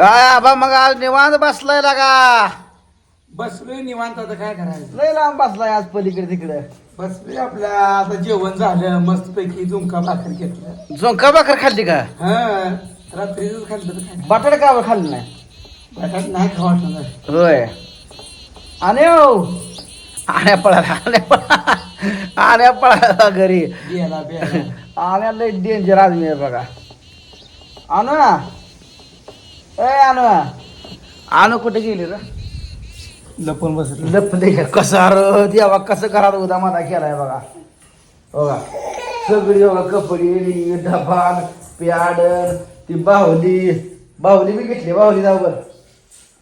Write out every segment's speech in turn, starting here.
काय आबा मग आज निवांत बसलाय लागा. बसलोय निवांत आता काय करायचं? लय लांब बसलाय आज पलीकडे तिकडे. बसलोय आपल्या आता जेवण झालं मस्त पैकी झुंका भाकर घेतलं. झोंका भाकर खाल्ली का? हा रात्रीच खाल्लं तर काय बटाटा का बरं खाल्ली नाही? बटाट नाही खा वाटलं होय. आणि हो आण्या पळाला आण्या पळा आण्या पळाला घरी. बियाला आण्या लय डेंजर आदमी आहे बघा. आणू ना ए आणू आणू कुठे गेली रे? लपून बसलो. लपले कसा र? देवा कसं घरात उदा माझा केलाय बघा. बघा. सगळी बघा कपडे डबान प्याड ती बाहुली. बाहुली बी घेतली बाहुली जाऊ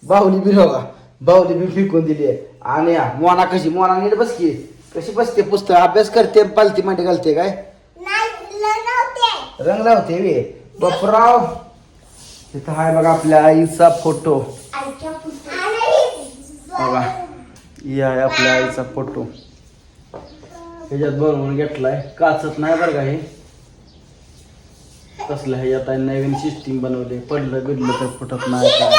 बाहुली बी बघा. बाहुली बी फेकून दिली. आणि या, मोना कशी? मोना नीट बस की कशी बसते? पुस्तक अभ्यास करते पालती मांडी घालते काय? रंग लावते वे. बपराव. तिथं हाय बघा आपल्या आईचा फोटो. बघा. या आहे आपल्या आईचा फोटो. ह्याच्यात बनवून घेतलाय. काचत नाही बरं का हे? कसलं ह्याच्यात आहे नवीन सिस्टीम बनवले पडलं बिडलं तर फुटत नाही काय.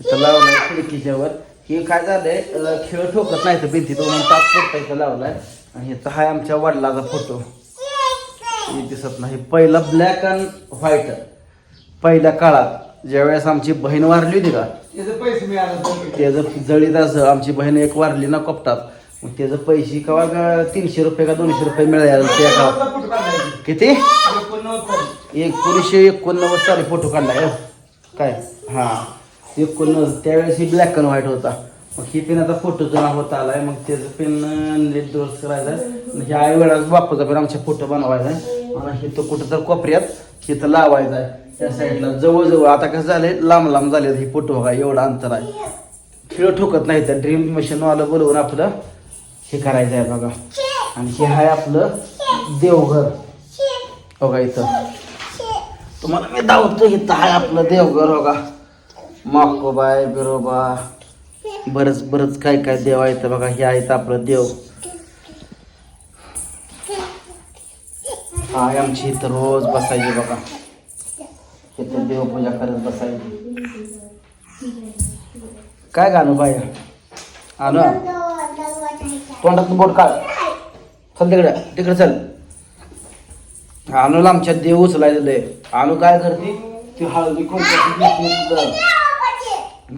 इथं लावलंय खिडकीच्यावर हे काय झालंय? खेळ ठोकत नाही तर भिंती दोन तास पडता इथं लावलाय. आणि इथं हाय आमच्या वडिलाचा फोटो. हे दिसत नाही. पहिला ब्लॅक अँड व्हाईट पहिल्या काळात ज्यावेळेस आमची बहीण वारली होती का त्याचे पैसे मिळाले तर त्याचं जळीत असं आमची बहीण एक वारली ना कोपटात मग त्याचं पैसे कवा का तीनशे रुपये का दोनशे रुपये मिळाले त्या काळात. किती. एकोणीसशे एकोणनव्वद साली फोटो काढलाय हो. काय? हा. एकोणनव्वद त्यावेळेस ही ब्लॅक अँड व्हाईट होता. मग ही पेन आता फोटो जुना होत आलाय. मग त्याचं पेन नीट दुरुस्त करायचा. हे आई वेळाच बापूचा पेन आमच्या फोटो बनवायचा आणि हे तो कुठं तर कोपऱ्यात हे तर आहे. त्या साईडला जवळजवळ आता कसं झालंय? लांब लांब झाले हे फोटो बघा एवढं अंतर आहे. खेळ ठोकत नाही तर ड्रील मशीनवालं बोलवून आपलं हे करायचं आहे बघा. आणि हे आहे आपलं देवघर. बघा इथं. तुम्हाला मी दावतो इथं आहे आपलं देवघर बघा. माकोबाय बिरोबा. बरंच बरंच काय काय देव आहे इथं बघा. हे आहे आपलं देव. काय आमची इथं रोज बसायची बघा. इथं देवपूजा करत बसायची. काय गाणं बाय आणू तोंडात बोट काढ. चल तिकडे. तिकडे चल. अनुला आमच्या देव उचलायचं लय अनु काय करते? ती हळदी कुंकू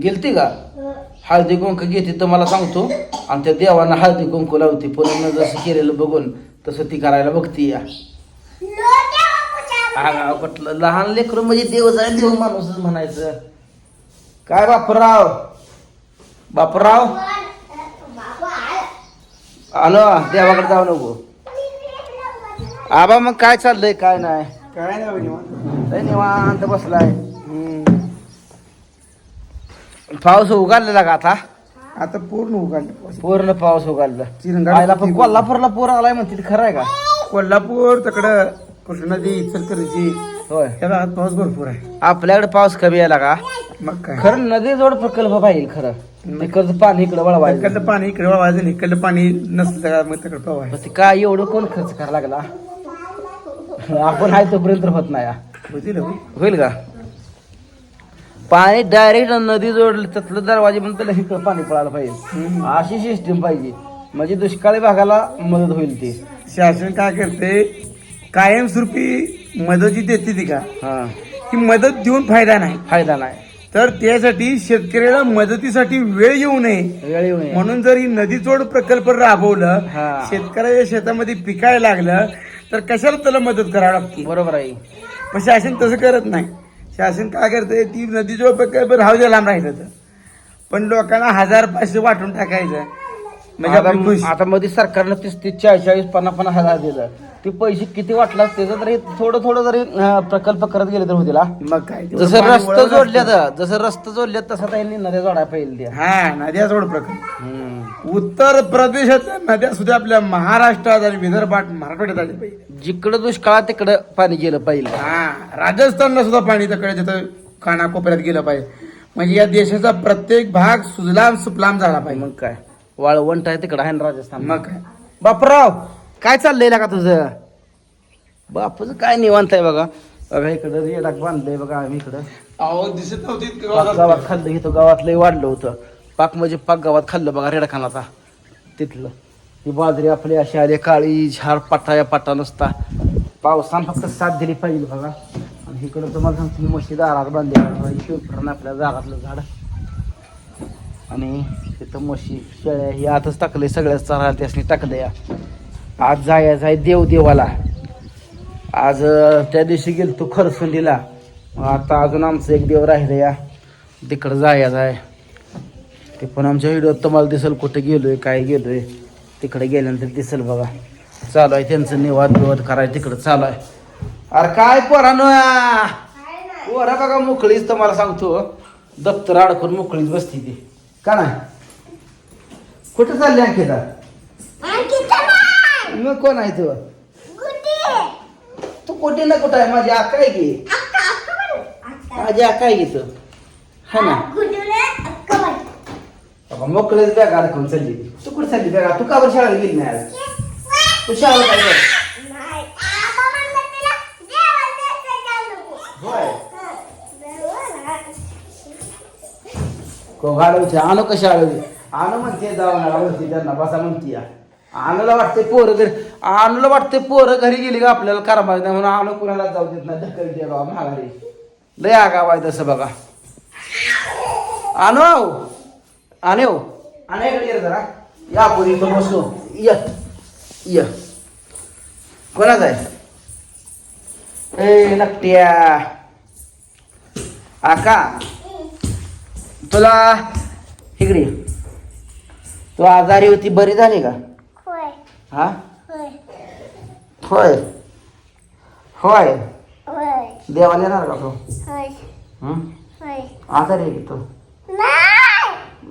गेलती का? हळदी कुंकू घेते तर मला सांगतो. आणि त्या देवांना हळदी कुंकू लावते पुन्हा जसं केलेलं बघून तसं ती करायला बघती या. आगाव कुठलं? लहान लेकरू म्हणजे देव जाय देव माणूसच म्हणायचं. काय बापराव? बापराव? अनु देवाकडे जाऊ नको. आबा मग काय चाललंय काय नाही? काय नाही निवांत. लय निवांत बसलाय. पाऊस उघडलेला का आता? आता पूर्ण उघडलं. पूर्ण पाऊस उघडला. कोल्हापूरला पूर आलाय म्हणते खरं आहे का? कोल्हापूर तिकडं कृष्णा नदी इचलकरंजी. होय. भागात पाऊस भरपूर आहे. आपल्याकडे पाऊस कमी यायला का? मग काय? खरं नदी जोड प्रकल्प पाहिजे खरं. तिकडचं पाणी इकडे वळवायचं. इकडलं पाणी इकडे वावायचं इकडलं पाणी नसलं तर मग तिकडे पण ते काय एवढं कोण खर्च करायला लागला? आपण आहे तोपर्यंत होत नाही. हा. हो. होईल का? पाणी डायरेक्ट नदी जोड त्यातलं दरवाजे म्हणून त्याला इकडं पाणी पडायला पाहिजे. हम्म. अशी सिस्टीम पाहिजे. म्हणजे दुष्काळी भागाला मदत होईल ती. शासन काय करते कायमस्वरूपी मदत जी देते ती का? हा. ती मदत देऊन फायदा नाही. फायदा नाही. तर त्यासाठी शेतकऱ्याला मदतीसाठी वेळ येऊ नये. वेळ येऊ नये. म्हणून जर ही नदी जोड प्रकल्प राबवलं हा. शेतकऱ्याच्या शेतामध्ये पिकायला लागलं तर कशाला त्याला मदत करावी लागते? बरोबर आहे. पण शासन तसं करत नाही. शासन काय करते? ती नदी जोड प्रकल्प राहू द्या लांब राहिलं तर. पण लोकांना हजार पाचशे वाटून टाकायचं. म्हणजे आपली खुश. आता आता मध्ये सरकारनं तीस तीस चाळीस चाळीस पन्नास पन्नास हजार दिलं. ते पैसे किती वाटला त्याचं तरी थोडं थोडं जरी अं, प्रकल्प करत गेले तर होतील हा. मग काय तेवढं जसं पाणी रस्ते वळवलं जोडल्यात असतं. जसं रस्ते जोडल्यात तसं त्यांनी नद्या जोडायला पाहिजे त्या हा नद्या जोड प्रकल्प. हम्म. उत्तर प्रदेशातल्या नद्या सुद्धा आपल्या महाराष्ट्रात आणि विदर्भात मराठवाड्यात आली पाहिजे. जिकडं दुष्काळ तिकडं पाणी गेलं पाहिजे हा राजस्थानला सुद्धा पाणी तिकडे तिथं कानाकोपऱ्यात गेलं पाहिजे. म्हणजे या देशाचा प्रत्येक भाग सुजलाम सुफलाम झाला पाहिजे. मग काय? वाळवंट आहे तिकडं आहे ना राजस्थान. मग काय? बापराव काय चाललंय का तुझं? बापूचं काय निवांत आहे बघा. बघा इकडं रेडाक बांधलंय बघा आम्ही इकडं. अहो दिसत नव्हती इतकं पाक गावात. गावात खाल्लं इथं गावात लय वाढलं होतं. पाक म्हणजे पाक गावात खाल्लं बघा रेडखानाचा तिथलं. ही बाजरी आपली अशी आली काळी झाड पट्टा या पट्टा नसता. पावसानं फक्त साथ दिली पाहिजे बघा. आणि इकडं तुम्हाला सांगतो मी म्हशी दारात बांधली शिवफरण आपल्या दारातलं झाड. आणि तिथं म्हशी शेळ्या ही आतच टाकले सगळ्याच चारा त्यासनी टाकलं या आज जायचं आहे देव देवाला. आज त्या दिवशी गेलो तो खरसुंडीला. आता अजून आमचं एक देव राहिलं या. तिकडं जायचं आहे ते पण आमच्या व्हिडिओत तुम्हाला दिसेल कुठे गेलोय काय गेलोय. तिकडे गेल्यानंतर दिसेल बघा. चालू आहे त्यांचं निवाद बिवाद करायचं तिकडं चालू आहे. अरे काय पोरानो? पोरा बघा मोकळीच तुम्हाला सांगतो. दप्तर अडकून मोकळीच बसती ती. का नाही? कुठं चालली अंकिता? मग कोण आहे तू? तू कुठे ना कुठं आहे? माझी आका आहे की? माझी आका आहे की तू? हा ना. मोकळेच बॅग अडकून चालली. तू कुठे चालली बॅग? तू का बरं शाळेला गेली नाही आज? तू शाळेला काय को गाडवते आणू कशा आळवी आणू म्हणते जाऊन म्हणते त्यांना बसा म्हणते आणूला वाटते पोरं घरी आणूला वाटते पोरं घरी गेली का आपल्याला करा नाही म्हणून आणू कुणाला जाऊ देत नाही. ढकल दे बाबा महागारी लय आगाव आहे तसं बघा. आणू आणे हो आणे इकडे जरा. या पोरी इथं बसू. य. य. कोणाच आहे? ए नकट्या आका. तुला इकडे तू आजारी होती बरी झाली का? हा? होय. होय. देवाला येणार का तू? हं? आजारी आहे की तू?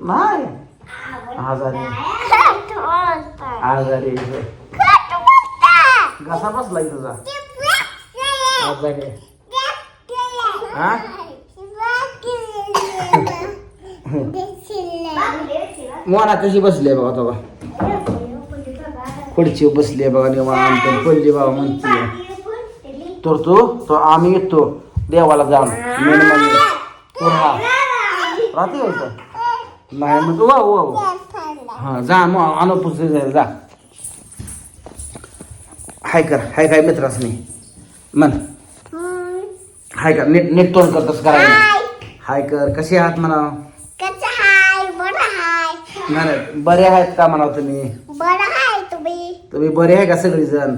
नाही. आजारी आजारी आहे. घसा बसलाय तुझा. आजारी आहे. हा? मोना कशी बसली आहे बघा बघा खुर्ची बसली आहे बघा निवांत. पडली बाबा म्हणते. तर तो तो आम्ही येतो. देवाला जाऊन. मेन म्हणजे तो हा राहते? नाही मग तू वा वा वा. हा जा मग. पुस्तक जा. हाय कर. हाय काय मित्रास नाही. म्हण. हाय कर. नीट नीट तोंड कर तसं करायला. हाय. कर. कसे आहात म्हणा नाही नाही, बरे आहेत का म्हणाव तुम्ही? तुम्ही. बरे आहे का सगळीजण?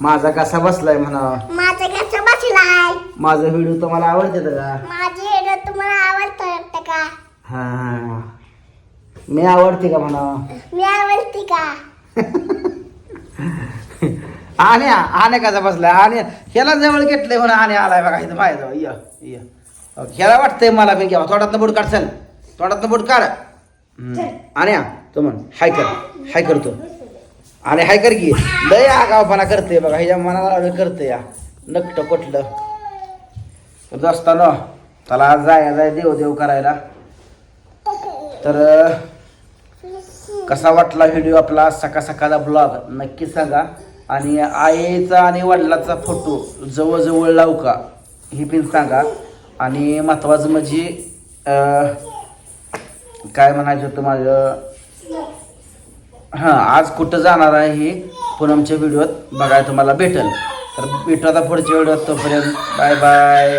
माझा कसा बसलाय म्हणा माझं कसं बसलाय? माझा व्हिडिओ तुम्हाला आवडते का? माझी हेड तुम्हाला आवडतं वाटतं का? हा. मी आवडते का म्हणा मी आवडती का? आण्या आण्या कसा बसलाय? आण्या ह्याला जवळ घेतलंय म्हणा आण्या आलाय बघा इथं ये ये. ह्याला वाटतंय मला मी घ्यावा. तोंडातनं बोट काढ चल. तोंडातनं बोट काढ. आण्या तो म्हण हाय कर हाय करतो आणि हाय कर की लय आगावपणा करते बघा ह्याच्या मनाला करते या. नकट पटलं. तर असताना त्याला जाय जाय देव देव करायला. तर कसा वाटला व्हिडिओ आपला? सकाळ सकाळचा ब्लॉग नक्की सांगा. आणि आईचा आणि वडिलाचा फोटो जवळजवळ लावू का? हे पण सांगा. आणि महत्त्वाचं म्हणजे काय म्हणायचं होतं माझं? हां आज कुठं जाणार आहे हे पूनमच्या व्हिडिओत बघायला तुम्हाला भेटेल. तर भेटू आता पुढच्या व्हिडिओत तोपर्यंत बाय बाय.